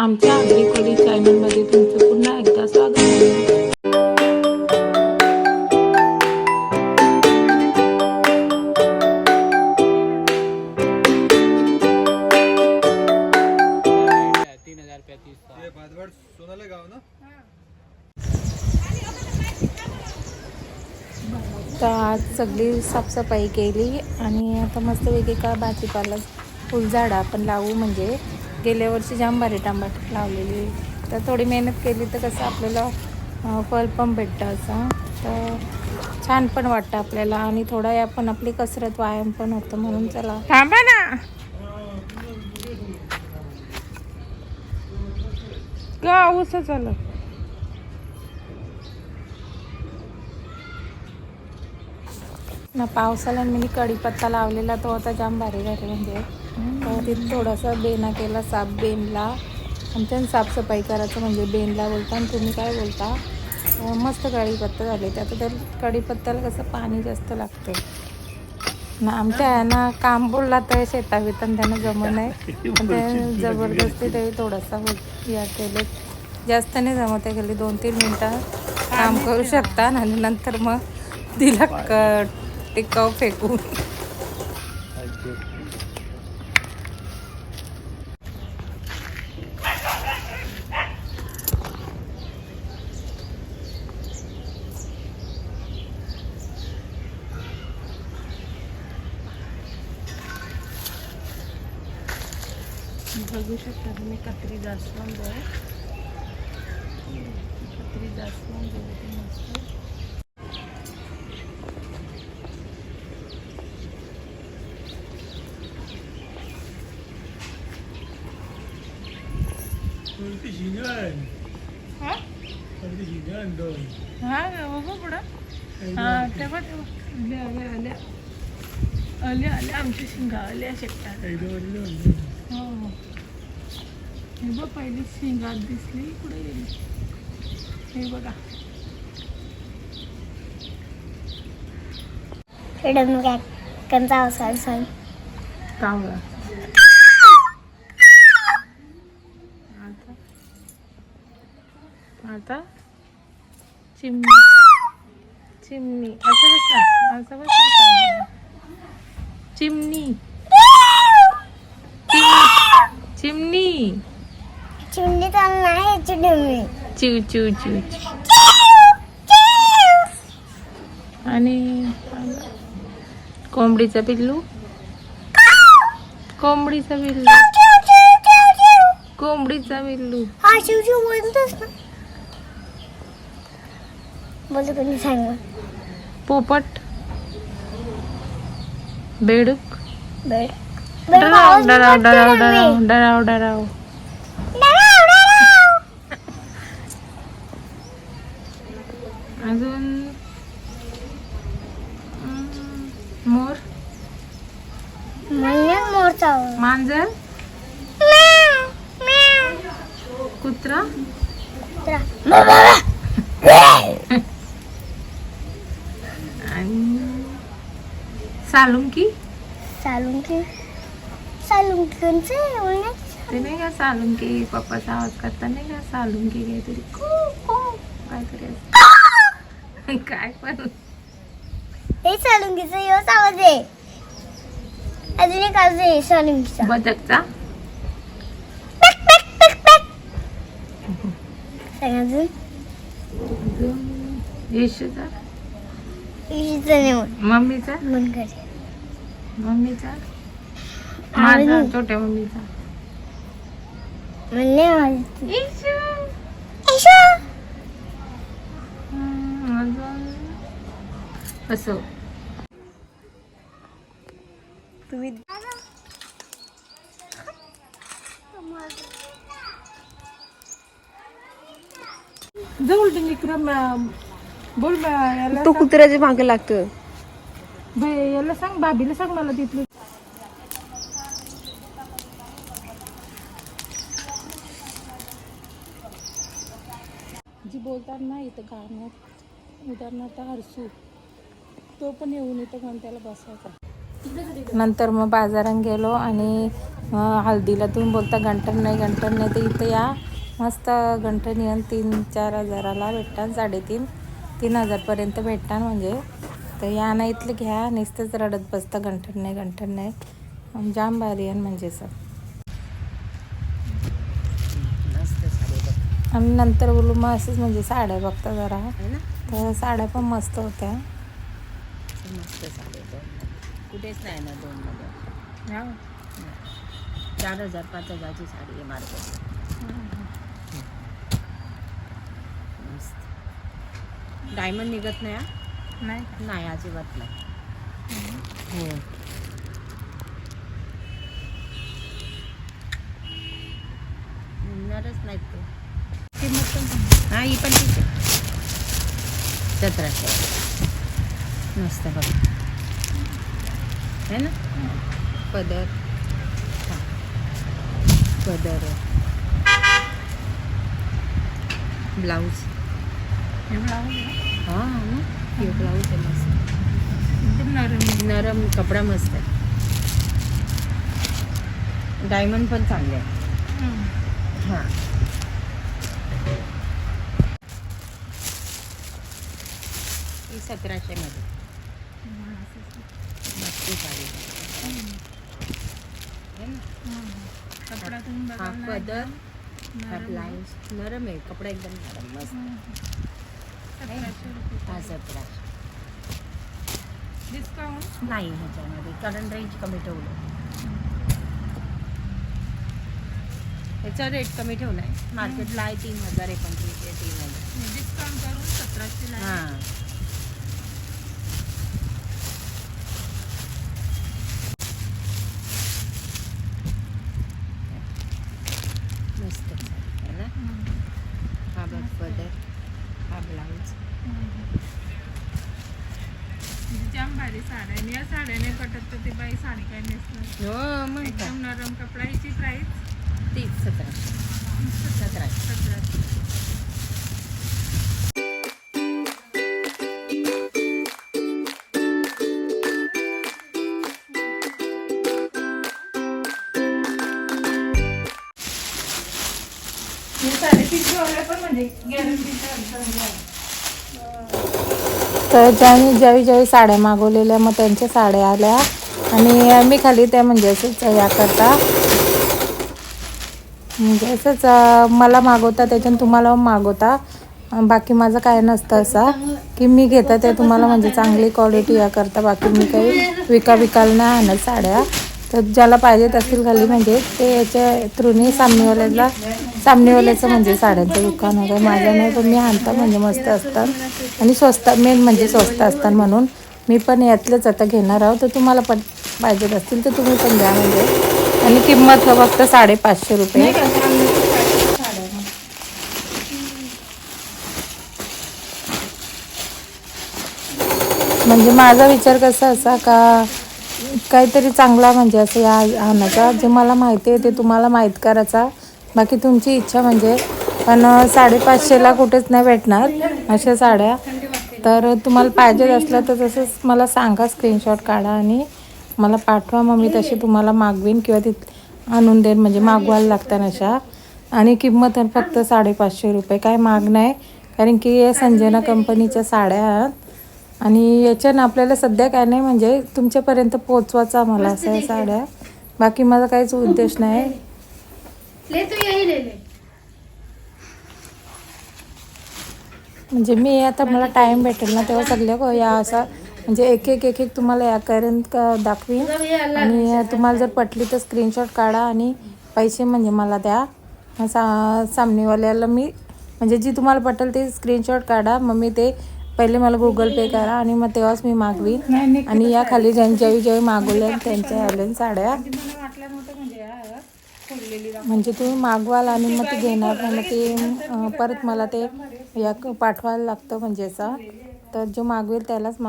आमच्या आग्रिकोली चॅनलमध्ये तुमचं पुन्हा एकदा स्वागत आहे. तर आज सगळी साफसफाई केली आणि आता मस्तपैकी का भाजीपाला फुलझाडं आपण लावू म्हणजे गेल्या वर्षी जांभ भारी टमाटर लावलेली तर थोडी मेहनत केली तर कसं आपल्याला फळ पण भेटतं असं. तर छान पण वाटतं आपल्याला आणि थोडा या पण आपली कसरत व्यायाम पण होतं म्हणून चला. थांबा ना. उसं झालं ना पावसाला मी कढीपत्ता लावलेला तो आता जाम भारी झाले म्हणजे. तर तिथे थोडासा बेना केला साप बेनला. आमच्या साफसफाई करायचं म्हणजे बेनला बोलता आणि तुम्ही काय बोलता? मस्त कढीपत्ता झाले. ते आता त्या कढीपत्त्याला कसं पाणी जास्त लागतं ना आमच्या आहे ना काम बोलला तर शेतावितन त्यांना जमत नाही. ते जबरदस्ती तरी थोडासा या केलं. जास्त नाही जमत आहे खाली दोन तीन मिनटं काम करू शकता आणि नंतर मग तिला क टिकाव फेकून बघू शकता तुम्ही कत्री जास्वंद आहे. कत्री जास्वंद आहे मस्त. हा? हा पुढं. हा तेव्हा तेव्हा. आल्या आल्या आल्या आल्या आमच्या शिंगा आल्या हो. हे बघ पहिली शिंगात दिसली कुठे गेली. हे बघा. फ्रीडम काय कंचा असाल सांग कावळा. आता? आता? चिमणी. चिमणी. असं बस असं बस चिमणी चिमणी चिमणी तर नाही चिडमी चिव चिव चिव चिव. आणि कोंबडीचा पिल्लू. कोंबडीचा पिल्लू. कोंबडीचा पिल्लू. हा शिव शिव बोलतोस ना. बोलतो कोणी सांग? पोपट. बेडूक. बेड. डराव डराव डराव डराव डराव डराव. अजून मोर मोरचा. मांजर. कुत्रा कुत्रा. आणि सालुंकी सालुंकी सालुंकीचे ते नाही का सालुंकी पप्पाचा आवाज करता नाही का सालुंकी काहीतरी कू कू काहीतरी असं. काय पण. हे सालुंकीचा योच आवाज आहे अजून एक आवाज आहे सालुंकीचा बदकचा सांग अजून? येशूचा. इशीचं नाही म्हण मम्मीचा? मम्मीचा? माझा छोट्या मम्मीचा. म्हणणे आवाज येशू. इशू. अजून असं. तुम्ही जवळ बोल तो कुत्र्याच्या मागे लागतो याला सांग भाभीला सांग मला तिथली. जी बोलतात ना इथं गाण्यात उदाहरणार्थ हरसू तो पण येऊन इथं घेऊन त्याला बसायचा. नंतर मग बाजारात गेलो आणि हळदीला तुम्ही बोलता गंठन नाही गंठन नाही तर इथं या. मस्त गंठन येऊन तीन चार हजाराला भेटतात साडेतीन तीन हजारपर्यंत भेटतात म्हणजे. तर या ना इथलं घ्या नुसतंच रडत बसतं गंठन नाही गंठन नाही. जाम भारी आहे म्हणजे बघ. आणि नंतर बोलू मग असंच म्हणजे साड्या बघता जरा. तर साड्या पण मस्त होत्या. मस्त साडी दोन कुठेच नाही ना दोन मध्ये. चार हजार पाच हजारची साडी आहे मार्केट मस्त. डायमंड निघत नाही हा? नाही नाही अजिबात नाही. हो. निघणारच नाहीत ते. किंमत पण. हा ही पण ठीक आहे. सतराशे मस्त बघ. है ना? पदर. हा. पदर. ब्लाऊज. ब्लाऊज. हा ना? हे ब्लाऊज आहे मस्त. एकदम नरम. नरम कपडा मस्त आहे. डायमंड पण चांगले आहे. हां. ही सतराशेमध्ये मस्त साडी है ना? कपडा तुम्ही हा पदर हा नरम आहे. ब्लाऊज नरम आहे. कपडा एकदम नरम मस्त. हा सतराशे डिस्काउंट नाही ह्याच्यामध्ये. कारण रेंज कमी ठेवलं. ह्याचा रेट कमी ठेवला आहे मार्केटला आहे तीन हजार एकोणतीस आहे तीन हजार. डिस्काउंट करून सतराशे हां मस्त आहे ना हा बघ पदर हा ब्लाऊज जाम भारी साड्या. या साड्या नाही पटत तर ते बाई साडी काय नेसणार हो मग काय. एकदम नरम कपडा याची प्राइस तीस सतराशे सतराशे सतराशे तर ज्याने ज्यावेळी ज्यावेळी साड्या मागवलेल्या मग त्यांच्या साड्या आल्या. आणि मी खाली त्या म्हणजे असंच याकरता म्हणजे असंच मला मागवता त्याच्यानं तुम्हाला मागवता. बाकी माझं काय नसतं असं. की मी घेता ते तुम्हाला म्हणजे चांगली क्वालिटी या करता. बाकी मी काही विका विकायला नाही आणत साड्या. तर ज्याला पाहिजेत असतील खाली म्हणजे ते याच्या थ्रूने सामनीवाल्याला सामनीवाल्याचं म्हणजे साड्यांचं दुकान होतं. माझं नाही पण मी आणता म्हणजे मस्त असतात आणि स्वस्त मेन म्हणजे स्वस्त असतात म्हणून मी पण यातलेच आता घेणार आहोत. तर तुम्हाला पण पाहिजेत असतील तर तुम्ही पण द्या म्हणजे. आणि किंमत फक्त साडेपाचशे रुपये. म्हणजे माझा विचार कसा असा का काहीतरी चांगला म्हणजे असं या आणायचा जे मला माहिती आहे ते तुम्हाला माहीत करायचा. बाकी तुमची इच्छा म्हणजे पण साडेपाचशेला कुठेच नाही भेटणार अशा साड्या. तर तुम्हाला पाहिजे असलं तर तसंच मला सांगा स्क्रीनशॉट काढा आणि मला पाठवा. मग मी तशी तुम्हाला मागवीन किंवा तिथ आणून देईन म्हणजे मागवायला लागतात अशा. आणि किंमत फक्त साडेपाचशे रुपये. काय माग नाही कारण की या संजना कंपनीच्या साड्या आहेत. आणि याच्यानं आपल्याला सध्या काय नाही म्हणजे तुमच्यापर्यंत पोचवायचा मला असं आहे साड्या. बाकी माझा काहीच उद्देश नाही. ले तो यही ले ले. म्हणजे मी आता मला टाईम भेटेल ना तेव्हा सगळ्या गो- या असा म्हणजे एक एक एक एक तुम्हाला यापर्यंत क- दाखवीन. आणि तुम्हाला जर पटली तर स्क्रीनशॉट काढा आणि पैसे म्हणजे मला द्या. सा सामनेवाल्याला मी म्हणजे जी तुम्हाला पटेल ते स्क्रीनशॉट काढा. मग मी ते पहिले मला गुगल पे करा आणि मग तेव्हाच मी मागवीन. आणि या खाली ज्यांनी ज्यावेळी मागवल्या त्यांच्या आल्या साड्या. म्हणजे तुम्ही मागवाल आणि मग ते घेणार नाही मग ते परत मला ते या पाठवायला लागतं म्हणजे असं. तर जो मागवेल त्यालाच माग